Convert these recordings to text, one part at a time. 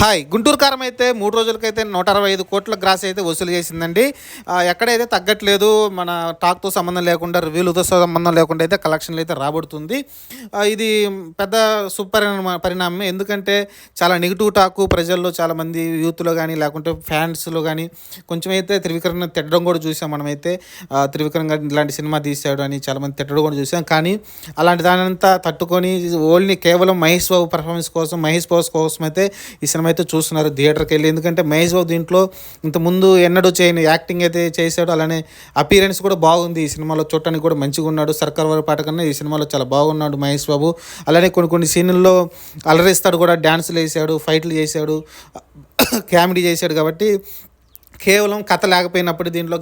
Hi. Guntur కారం అయితే మూడు రోజులకైతే నూట అరవై ఐదు కోట్ల గ్రాస్ అయితే వసూలు చేసిందండి. ఎక్కడైతే తగ్గట్లేదు మన టాక్తో సంబంధం లేకుండా రివ్యూలతో సంబంధం లేకుండా అయితే కలెక్షన్లు అయితే రాబడుతుంది. ఇది పెద్ద సూపర్ పరిణామం ఎందుకంటే చాలా నెగిటివ్ టాక్ ప్రజల్లో చాలామంది యూత్లో కానీ లేకుంటే ఫ్యాన్స్లో కానీ కొంచెం అయితే త్రివిక్రమ్ తిట్టడం కూడా చూసాం మనమైతే. త్రివిక్రమ్ గారు ఇలాంటి సినిమా తీశాడు అని చాలామంది తిట్టడం కూడా చూసాం. కానీ అలాంటి దానంతా తట్టుకొని ఓన్లీ కేవలం మహేష్ బాబు పర్ఫార్మెన్స్ కోసం మహేష్ బాబు కోసం అయితే ఈ సినిమా అయితే చూస్తున్నారు థియేటర్కి వెళ్ళి. ఎందుకంటే మహేష్ బాబు దీంట్లో ఇంతకుముందు ఎన్నడూ చేయని యాక్టింగ్ అయితే చేశాడు. అలానే అపీరెన్స్ కూడా బాగుంది. ఈ సినిమాలో చూడటానికి కూడా మంచిగా ఉన్నాడు. సర్కార్ వారి పాట కన్నా ఈ సినిమాలో చాలా బాగున్నాడు మహేష్ బాబు. అలానే కొన్ని కొన్ని సీన్లలో అలరిస్తాడు కూడా. డ్యాన్సులు వేసాడు ఫైట్లు చేశాడు కామెడీ చేశాడు కాబట్టి కేవలం కథ లేకపోయినప్పుడు దీంట్లో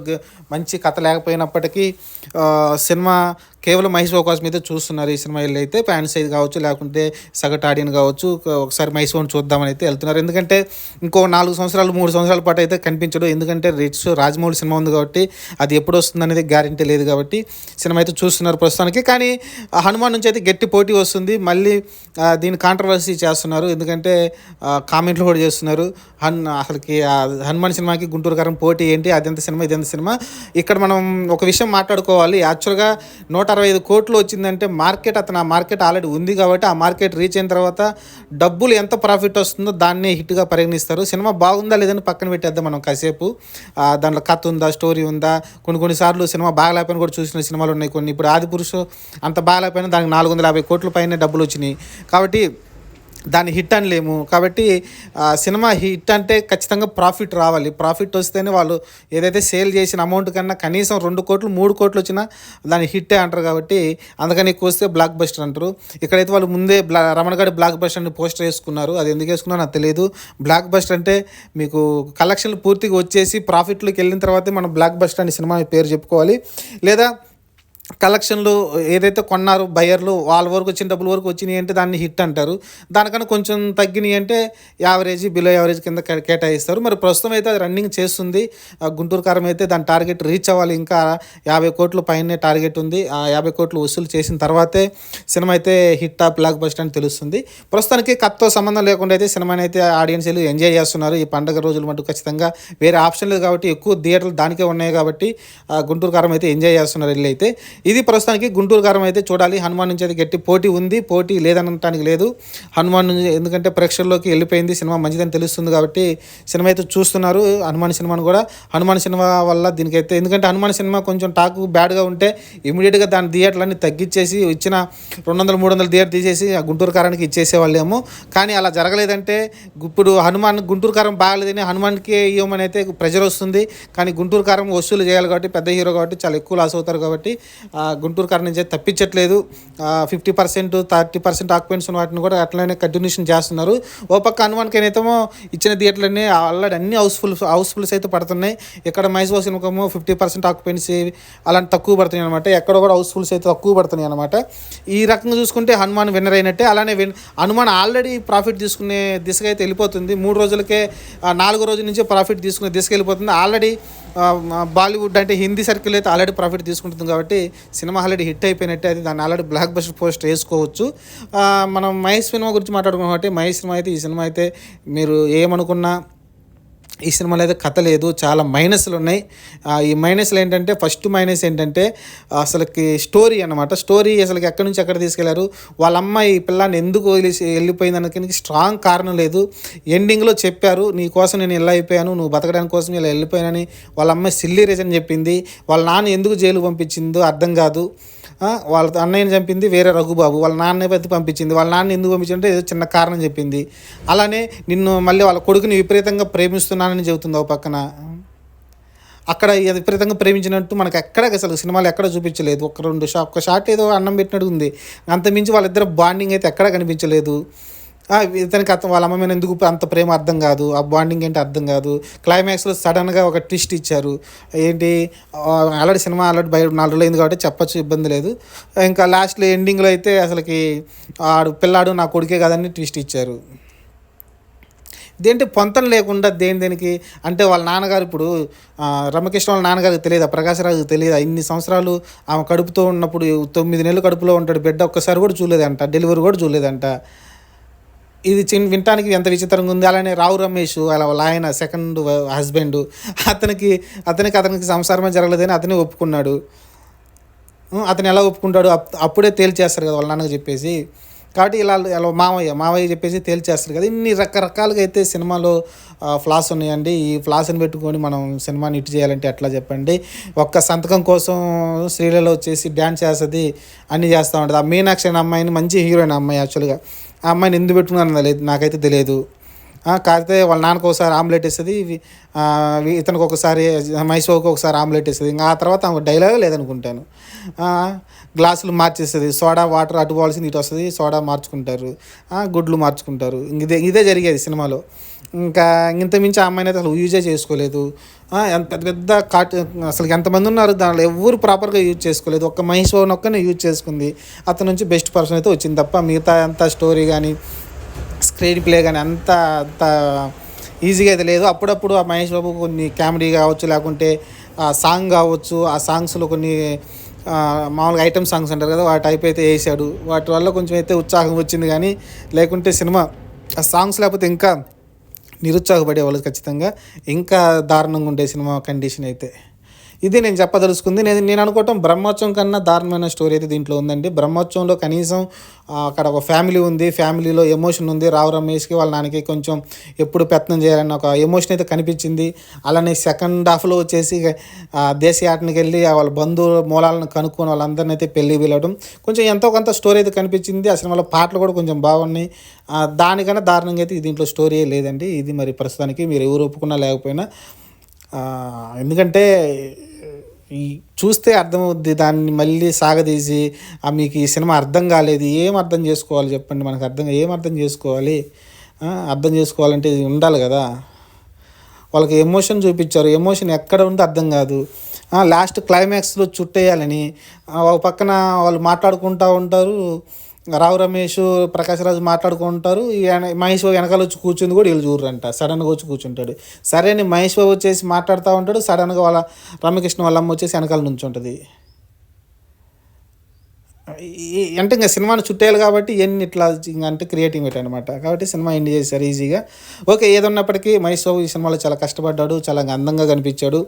మంచి కథ లేకపోయినప్పటికీ సినిమా కేవలం మహేష్ బాబు కోసం చూస్తున్నారు. ఈ సినిమా అయితే ఫ్యాన్స్ అయితే కావచ్చు లేకుంటే సగటు ఆడియన్ కావచ్చు ఒకసారి మహేష్ బాబుని చూద్దామని అయితే వెళ్తున్నారు. ఎందుకంటే ఇంకో నాలుగు సంవత్సరాలు మూడు సంవత్సరాల పాటు అయితే కనిపించడు. ఎందుకంటే రిచ్ రాజమౌళి సినిమా ఉంది కాబట్టి అది ఎప్పుడు వస్తుంది అనేది గ్యారంటీ లేదు కాబట్టి సినిమా అయితే చూస్తున్నారు ప్రస్తుతానికి. కానీ హనుమాన్ నుంచి అయితే గట్టి పోటీ వస్తుంది. మళ్ళీ దీని కాంట్రవర్సీ చేస్తున్నారు. ఎందుకంటే కామెంట్లు కూడా చేస్తున్నారు. హన్ అసలుకి హనుమాన్ సినిమాకి గుంటూరు కారం పోటీ ఏంటి అదెంత సినిమా ఇదెంత సినిమా? ఇక్కడ మనం ఒక విషయం మాట్లాడుకోవాలి. యాక్చువల్గా నూట అరవై ఐదు కోట్లు వచ్చిందంటే మార్కెట్ అతను ఆ మార్కెట్ ఆల్రెడీ ఉంది కాబట్టి ఆ మార్కెట్ రీచ్ అయిన తర్వాత డబ్బులు ఎంత ప్రాఫిట్ వస్తుందో దాన్నే హిట్గా పరిగణిస్తారు. సినిమా బాగుందా లేదని పక్కన పెట్టేద్దాం మనం కాసేపు. దాంట్లో కథ ఉందా స్టోరీ ఉందా? కొన్ని కొన్నిసార్లు సినిమా బాగలేకపోయినా కూడా చూసిన సినిమాలు ఉన్నాయి కొన్ని. ఇప్పుడు ఆది పురుషు అంత బాగలేకపోయినా దానికి నాలుగు వందల యాభై కోట్ల పైన డబ్బులు వచ్చినాయి. కాబట్టి దాన్ని హిట్ అనలేము. కాబట్టి ఆ, సినిమా హిట్ అంటే ఖచ్చితంగా ప్రాఫిట్ రావాలి. ప్రాఫిట్ వస్తేనే వాళ్ళు ఏదైతే సేల్ చేసిన అమౌంట్ కన్నా కనీసం రెండు కోట్లు మూడు కోట్లు వచ్చినా దాన్ని హిట్టే అంటారు కాబట్టి అందుకని ఎక్కువ వస్తే బ్లాక్ బస్టర్ అంటారు. ఇక్కడైతే వాళ్ళు ముందే బ్లా రమణగడి బ్లాక్ బస్టర్ అని పోస్టర్ వేసుకున్నారు. అది ఎందుకు వేసుకున్నారో నాకు తెలియదు. బ్లాక్ బస్టర్ అంటే మీకు కలెక్షన్లు పూర్తిగా వచ్చేసి ప్రాఫిట్లోకి వెళ్ళిన తర్వాతే మనం బ్లాక్ బస్టర్ అనే సినిమా పేరు చెప్పుకోవాలి. లేదా కలెక్షన్లు ఏదైతే కొన్నారు బయర్లు వాళ్ళ వరకు వచ్చిన డబ్బుల వరకు వచ్చినాయి అంటే దాన్ని హిట్ అంటారు. దానికన్నా కొంచెం తగ్గినాయి అంటే యావరేజ్ బిలో యావరేజ్ కింద కేటాయిస్తారు. మరి ప్రస్తుతం అయితే అది రన్నింగ్ చేస్తుంది. గుంటూరు కారం అయితే దాని టార్గెట్ రీచ్ అవ్వాలి. ఇంకా యాభై కోట్ల పైనే టార్గెట్ ఉంది. ఆ యాభై కోట్లు వసూలు చేసిన తర్వాతే సినిమా అయితే హిట్ ఆ బ్లాక్ బస్ట్ అని తెలుస్తుంది. ప్రస్తుతానికి కత్తో సంబంధం లేకుండా అయితే సినిమాని అయితే ఆడియన్స్ వెళ్ళి ఎంజాయ్ చేస్తున్నారు. ఈ పండగ రోజులు మటు ఖచ్చితంగా వేరే ఆప్షన్ లేదు కాబట్టి ఎక్కువ థియేటర్లు దానికే ఉన్నాయి కాబట్టి గుంటూరు కారం అయితే ఎంజాయ్ చేస్తున్నారు వెళ్ళి అయితే ఇది ప్రస్తుతానికి గుంటూరు కారం అయితే చూడాలి. హనుమాన్ నుంచి అయితే గట్టి పోటీ ఉంది. పోటీ లేదనటానికి లేదు. హనుమాన్ నుంచి ఎందుకంటే ప్రేక్షకుల్లోకి వెళ్ళిపోయింది. సినిమా మంచిదని తెలుస్తుంది కాబట్టి సినిమా అయితే చూస్తున్నారు. హనుమాన్ సినిమాను కూడా. హనుమాన్ సినిమా వల్ల దీనికైతే ఎందుకంటే హనుమాన్ సినిమా కొంచెం టాక్ బ్యాడ్గా ఉంటే ఇమీడియట్గా దాని థియేటర్లన్నీ తగ్గించేసి ఇచ్చిన రెండు వందల మూడు వందల థియేటర్ తీసేసి ఆ గుంటూరు కారానికి ఇచ్చేసేవాళ్ళేమో. కానీ అలా జరగలేదంటే ఇప్పుడు హనుమాన్ గుంటూరు కారం బాగలేదని హనుమాన్కి ఇవ్వమని అయితే ప్రెజర్ వస్తుంది. కానీ గుంటూరు కారం వసూలు చేయాలి కాబట్టి పెద్ద హీరో కాబట్టి చాలా ఎక్కువ లాస్ అవుతారు కాబట్టి గుంటూరు కారం నుంచి తప్పించట్లేదు. Fifty percent thirty percent occupants ఉన్న వాటిని కూడా అట్లనే కంటిన్యూషన్ చేస్తున్నారు. ఓ పక్క హనుమాన్కి ఏమో ఇచ్చిన థియేటర్లన్నీ ఆల్రెడీ అన్ని హౌస్ఫుల్ హౌస్ఫుల్స్ అయితే పడుతున్నాయి. ఇక్కడ మైసూర్ బాస్ సినిమాకేమో ఫిఫ్టీ పర్సెంట్ ఆక్యుపెన్సీ అలాంటి తక్కువ పడుతున్నాయి అనమాట ఎక్కడ కూడా హౌస్ఫుల్స్ అయితే తక్కువ పడుతున్నాయి అనమాట ఈ రకంగా చూసుకుంటే హనుమాన్ విన్నర్ అయినట్టే అలానే విన్ హనుమాన్ ఆల్రెడీ ప్రాఫిట్ తీసుకునే దిశగా అయితే వెళ్ళిపోతుంది. మూడు రోజులకే నాలుగో రోజు నుంచి ప్రాఫిట్ తీసుకునే దిశగా వెళ్ళిపోతుంది. ఆల్రెడీ బాలీవుడ్ అంటే హిందీ సర్కిల్ అయితే ఆల్రెడీ ప్రాఫిట్ తీసుకుంటుంది కాబట్టి సినిమా ఆల్రెడీ హిట్ అయిపోయినట్టే అది దాన్ని ఆల్రెడీ బ్లాక్ బస్టర్ పోస్ట్ వేసుకోవచ్చు. మనం మహేష్ సినిమా గురించి మాట్లాడుకున్నాం కాబట్టి మహేష్ సినిమా అయితే ఈ సినిమా అయితే మీరు ఏమనుకున్నా ఈ సినిమాలో అయితే కథ లేదు చాలా మైనస్లు ఉన్నాయి. ఈ మైనస్లు ఏంటంటే ఫస్ట్ మైనస్ ఏంటంటే అసలుకి స్టోరీ అనమాట స్టోరీ అసలు ఎక్కడి నుంచి ఎక్కడ తీసుకెళ్ళారు? వాళ్ళ అమ్మాయి ఈ పిల్లాన్ని ఎందుకు వదిలేసి వెళ్ళిపోయింది అనడానికి స్ట్రాంగ్ కారణం లేదు. ఎండింగ్లో చెప్పారు నీ కోసం నేను ఇలా అయిపోయాను నువ్వు బతకడానికి కోసం ఇలా వెళ్ళిపోయానని. వాళ్ళ అమ్మాయి సిల్లీ రీజన్ చెప్పింది. వాళ్ళ నాన్న ఎందుకు జైలు పంపించిందో అర్థం కాదు. వాళ్ళ అన్నయ్యని చంపింది వేరే రఘుబాబు. వాళ్ళ నాన్న పెద్ద పంపించింది. వాళ్ళ నాన్న ఎందుకు పంపించిందంటే ఏదో చిన్న కారణం చెప్పింది. అలానే నిన్ను మళ్ళీ వాళ్ళ కొడుకుని విపరీతంగా ప్రేమిస్తున్నానని చెబుతుంది ఒక పక్కన. అక్కడ విపరీతంగా ప్రేమించినట్టు మనకు ఎక్కడ అసలు సినిమాలు ఎక్కడ చూపించలేదు. ఒక రెండు షా ఒక షాట్ ఏదో అన్నం పెట్టినట్టు ఉంది. అంతమించి వాళ్ళిద్దరు బాండింగ్ అయితే ఎక్కడ కనిపించలేదు. ఇతనికి అతను వాళ్ళ అమ్మ మీద ఎందుకు అంత ప్రేమ అర్థం కాదు? ఆ బాండింగ్ ఏంటి అర్థం కాదు? క్లైమాక్స్లో సడన్గా ఒక ట్విస్ట్ ఇచ్చారు. ఏంటి? ఆల్రెడీ సినిమా ఆల్రెడీ బయట నాలుగు రోజులు అయింది కాబట్టి చెప్పచ్చు ఇబ్బంది లేదు. ఇంకా లాస్ట్లో ఎండింగ్లో అయితే అసలుకి ఆడు పిల్లాడు నా కొడుకే కదని ట్విస్ట్ ఇచ్చారు. దేంటి పొంతం లేకుండా దేని దేనికి? అంటే వాళ్ళ నాన్నగారు ఇప్పుడు రమకృష్ణ వాళ్ళ నాన్నగారికి తెలియదా? ప్రకాశరాజు తెలియదా? ఇన్ని సంవత్సరాలు ఆమె కడుపుతో ఉన్నప్పుడు తొమ్మిది నెలలు కడుపులో ఉంటాడు. బిడ్డ ఒక్కసారి కూడా చూడలేదంట. డెలివరీ కూడా చూడలేదంట. ఇది చిన్ వినటానికి ఎంత విచిత్రంగా ఉంది. అలానే రావు రమేష్ అలా వాళ్ళ ఆయన సెకండ్ హస్బెండ్ అతనికి అతనికి అతనికి సంసారమే జరగలేదని అతనే ఒప్పుకున్నాడు. అతను ఎలా ఒప్పుకుంటాడు అప్- అప్పుడే తేల్చేస్తారు కదా వాళ్ళ నాన్నకి చెప్పేసి. కాబట్టి ఇలా ఇలా మావయ్య మావయ్య చెప్పేసి తేల్చేస్తారు కదా. ఇన్ని రకరకాలుగా అయితే సినిమాలో ఫ్లాస్ ఉన్నాయండి. ఈ ఫ్లాస్ని పెట్టుకొని మనం సినిమాని ఇటు చేయాలంటే ఎట్లా చెప్పండి? ఒక్క సంతకం కోసం శ్రీలలో వచ్చేసి డ్యాన్స్ చేస్తుంది అన్నీ చేస్తూ ఉంటుంది. ఆ మీనాక్షి అనే అమ్మాయిని మంచి హీరోయిన్ అమ్మాయి యాక్చువల్గా ఆ అమ్మాయిని ఎందుకు పెట్టుకున్నారని తెలియదు నాకైతే తెలియదు. కాకపోతే వాళ్ళ నాన్నకు ఒకసారి ఆమ్లెట్ వేస్తుంది ఇతనికి ఒకసారి మైసూర్కి ఒకసారి ఆమ్లెట్ వేస్తుంది ఇంకా ఆ తర్వాత ఆమె లేదనుకుంటాను. గ్లాసులు మార్చేస్తుంది సోడా వాటర్ అటు పోవాల్సింది ఇటు వస్తుంది సోడా మార్చుకుంటారు. గుడ్లు మార్చుకుంటారు. ఇదే ఇదే జరిగేది సినిమాలో. ఇంకా ఇంతమించి ఆ అమ్మాయిని అయితే అసలు యూజే చేసుకోలేదు. పెద్ద పెద్ద కాట్ అసలు ఎంతమంది ఉన్నారు? దానిలో ఎవరు ప్రాపర్గా యూజ్ చేసుకోలేదు. ఒక్క మహేష్ భవన్ ఒక్కనే యూజ్ చేసుకుంది. అతని నుంచి బెస్ట్ పర్సన్ అయితే వచ్చింది తప్ప మిగతా అంత స్టోరీ కానీ స్క్రీన్ ప్లే కానీ అంత అంత ఈజీగా అయితే లేదు. అప్పుడప్పుడు ఆ మహేష్ బాబు కొన్ని కామెడీ కావచ్చు లేకుంటే ఆ సాంగ్ కావచ్చు ఆ సాంగ్స్లో కొన్ని మామూలుగా ఐటమ్ సాంగ్స్ అంటారు కదా వాటి టైప్ అయితే వేసాడు. వాటి వల్ల కొంచెం అయితే ఉత్సాహం వచ్చింది కానీ లేకుంటే సినిమా ఆ సాంగ్స్ లేకపోతే ఇంకా నిరుత్సాహపడేవాళ్ళు ఖచ్చితంగా. ఇంకా దారుణంగా ఉండే సినిమా కండిషన్ అయితే. ఇది నేను చెప్పదలుచుకుంది. నేను నేను అనుకోవటం బ్రహ్మోత్సవం కన్నా దారుణమైన స్టోరీ అయితే దీంట్లో ఉందండి. బ్రహ్మోత్సవంలో కనీసం అక్కడ ఒక ఫ్యామిలీ ఉంది. ఫ్యామిలీలో ఎమోషన్ ఉంది. రావు రమేష్కి వాళ్ళ నాన్నకి కొంచెం ఎప్పుడు ప్రయత్నం చేయాలన్న ఒక ఎమోషన్ అయితే కనిపించింది. అలానే సెకండ్ హాఫ్లో వచ్చేసి ఆ, దేశయాటనికి వెళ్ళి వాళ్ళ బంధువుల మూలాలను కనుక్కొని వాళ్ళందరినీ అయితే పెళ్ళి వెళ్ళడం కొంచెం ఎంతో కొంత స్టోరీ అయితే కనిపించింది. ఆ సినిమాలో పాటలు కూడా కొంచెం బాగున్నాయి. దానికన్నా దారుణంగా అయితే దీంట్లో స్టోరీ లేదండి. ఇది మరి ప్రస్తుతానికి మీరు ఎవరు ఒప్పుకున్నా లేకపోయినా ఎందుకంటే చూస్తే అర్థమవుద్ది దాన్ని మళ్ళీ సాగదీసి ఆ మీకు ఈ సినిమా అర్థం కాలేదు ఏం అర్థం చేసుకోవాలి చెప్పండి మనకు అర్థం ఏం అర్థం చేసుకోవాలి? అర్థం చేసుకోవాలంటే ఇది ఉండాలి కదా. వాళ్ళకి ఎమోషన్ చూపించారు ఎమోషన్ ఎక్కడ ఉందో అర్థం కాదు. లాస్ట్ క్లైమాక్స్లో చుట్టేయాలని ఒక పక్కన వాళ్ళు మాట్లాడుకుంటూ ఉంటారు రావు రమేష్ ప్రకాష్ రాజు మాట్లాడుకుంటారు. మహేష్ బాబు వెనకాల వచ్చి కూర్చుంది కూడా వీళ్ళు చూడరంట. సడన్గా వచ్చి కూర్చుంటాడు. సరే అని మహేష్ బాబు వచ్చేసి మాట్లాడుతూ ఉంటాడు. సడన్గా వాళ్ళ రమ్యకృష్ణ వాళ్ళ అమ్మ వచ్చేసి వెనకాల నుంచి ఉంటుంది అంటే ఇంకా సినిమాను చుట్టేయాలి కాబట్టి ఎన్ని ఇట్లా ఇంకా అంటే క్రియేటివిటీ అనమాట కాబట్టి సినిమా ఎండ్ చేశారు ఈజీగా. ఓకే ఏదన్నప్పటికీ మహేష్ బాబు ఈ సినిమాలో చాలా కష్టపడ్డాడు చాలా అందంగా కనిపించాడు.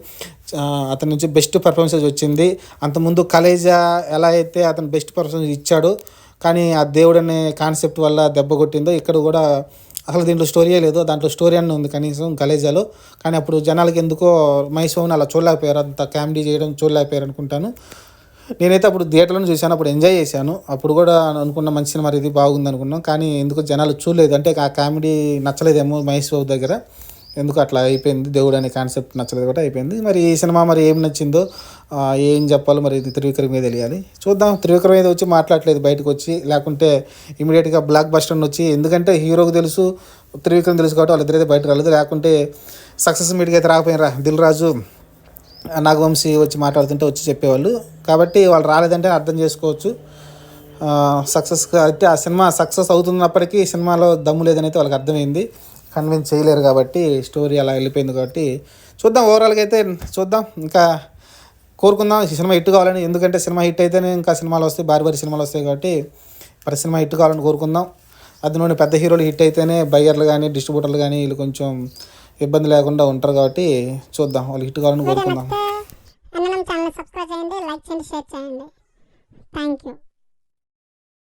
అతని నుంచి బెస్ట్ పర్ఫార్మెన్సెస్ వచ్చింది. అంతకుముందు కలేజా ఎలా అయితే అతను బెస్ట్ పర్ఫార్మెన్స్ ఇచ్చాడో కానీ ఆ దేవుడు అనే కాన్సెప్ట్ వల్ల దెబ్బ కొట్టిందో ఇక్కడ కూడా అసలు దీంట్లో స్టోరీయే లేదు. దాంట్లో స్టోరీ అని ఉంది కనీసం గలేజాలో. కానీ అప్పుడు జనాలకి ఎందుకో మహేష్ అలా చూడలేకపోయారు. అంత కామెడీ చేయడం చూడలేకపోయారు అనుకుంటాను. నేనైతే అప్పుడు థియేటర్లో చూశాను. అప్పుడు ఎంజాయ్ చేశాను. అప్పుడు కూడా అనుకున్న మంచి సినిమా ఇది బాగుంది అనుకున్నాం. కానీ ఎందుకు జనాలు చూడలేదు. అంటే ఆ కామెడీ నచ్చలేదేమో మహేష్ బాబు దగ్గర. ఎందుకు అట్లా అయిపోయింది. దేవుడు అనే కాన్సెప్ట్ నచ్చలేదు కూడా అయిపోయింది. మరి ఈ సినిమా మరి ఏం నచ్చిందో ఏం చెప్పాలో మరి ఇది త్రివిక్రమ్ మీద తెలియాలి. చూద్దాం త్రివిక్రమ్ మీద వచ్చి మాట్లాడలేదు బయటకు వచ్చి లేకుంటే ఇమీడియట్గా బ్లాక్ బస్టర్ వచ్చి ఎందుకంటే హీరోకి తెలుసు త్రివిక్రమ్ తెలుసు కాబట్టి వాళ్ళిద్దరైతే బయట రాలేదు లేకుంటే సక్సెస్ మీట్గా అయితే రాకపోయినరా దిల్ రాజు నాగవంశీ వచ్చి మాట్లాడుతుంటే వచ్చి చెప్పేవాళ్ళు. కాబట్టి వాళ్ళు రాలేదంటే అర్థం చేసుకోవచ్చు. సక్సెస్ అయితే ఆ సినిమా సక్సెస్ అవుతున్నప్పటికీ సినిమాలో దమ్ము లేదని అయితే వాళ్ళకి అర్థమైంది. కన్విన్స్ చేయలేరు కాబట్టి స్టోరీ అలా వెళ్ళిపోయింది కాబట్టి చూద్దాం ఓవరాల్గా అయితే చూద్దాం. ఇంకా కోరుకుందాం. సినిమా హిట్ కావాలని ఎందుకంటే సినిమా హిట్ అయితేనే ఇంకా సినిమాలు వస్తాయి. భారీ భారీ సినిమాలు వస్తాయి కాబట్టి మరి సినిమా హిట్ కావాలని కోరుకుందాం. అందులోని పెద్ద హీరోలు హిట్ అయితేనే బయ్యర్లు కానీ డిస్ట్రిబ్యూటర్లు కానీ వీళ్ళు కొంచెం ఇబ్బంది లేకుండా ఉంటారు కాబట్టి చూద్దాం. వాళ్ళు హిట్ కావాలని కోరుకుందాం. ఛానల్ సబ్స్క్రైబ్ చేయండి లైక్ చేయండి షేర్ చేయండి. Thank you.